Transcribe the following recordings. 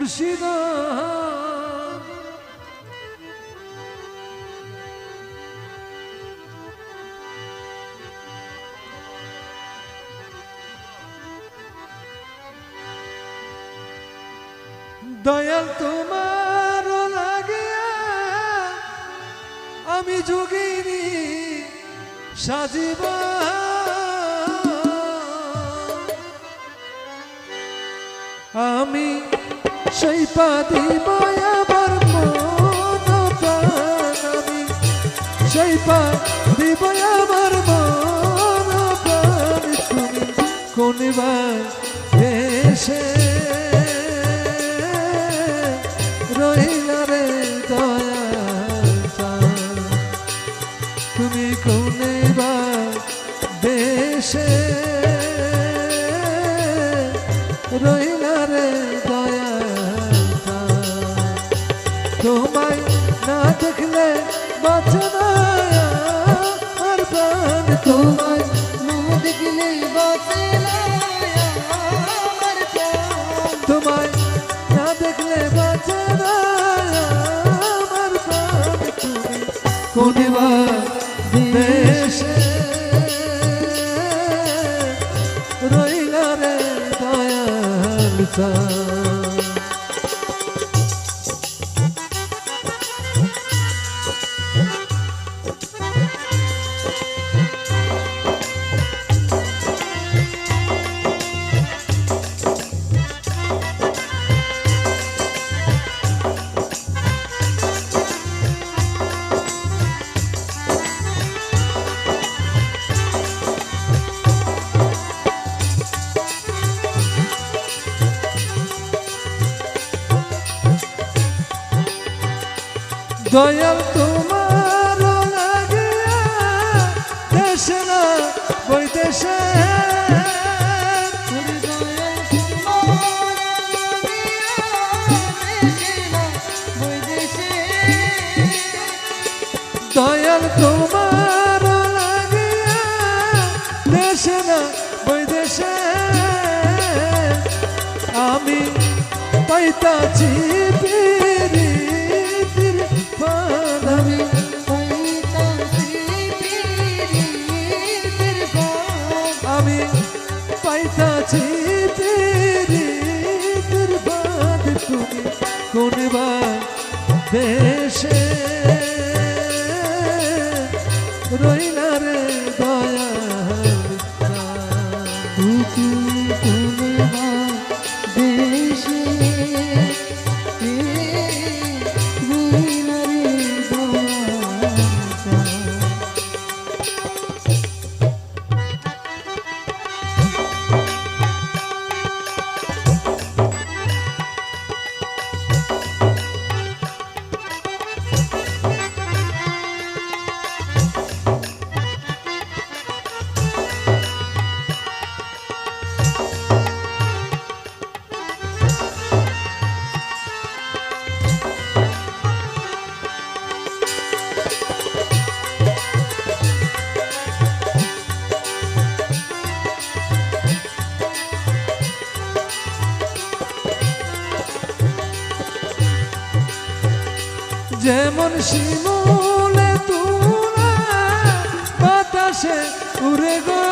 মুর্শিদ দয়াল তোমার লাগিয়া আমি যোগিনী সাজিবা। আমি সেই পাদি মায়াবার মন আমি সেই পাদি মায়াবার মন তুমি কোনবার এসে রইলা দয়াল চাঁদ। দয়াল তোমার লাগিয়া দেশে না বৈদেশে। দয়াল তোমার লাগিয়া দেশে না বৈদেশে আমি পাইতাছি দেশে রইলা যেমন শিমুলে তুলা বাতাসে উড়ে গো।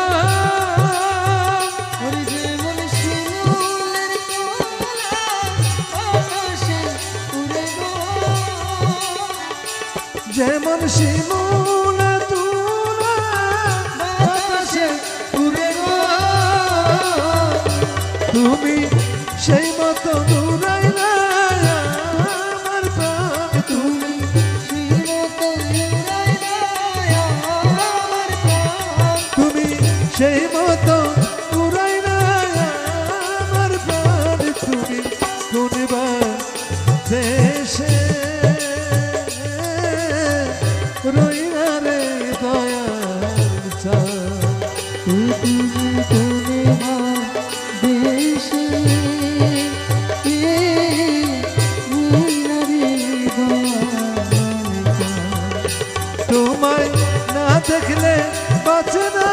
যেমন শিমুলে বাতাসে উড়ে গো। তুমি সেই মতো সেই মতো উড়াইলা আমার প্রাণ তুমি কোনবা দেশে রইলা রে চাঁদ। তুমি না দেখলে বাঁচে না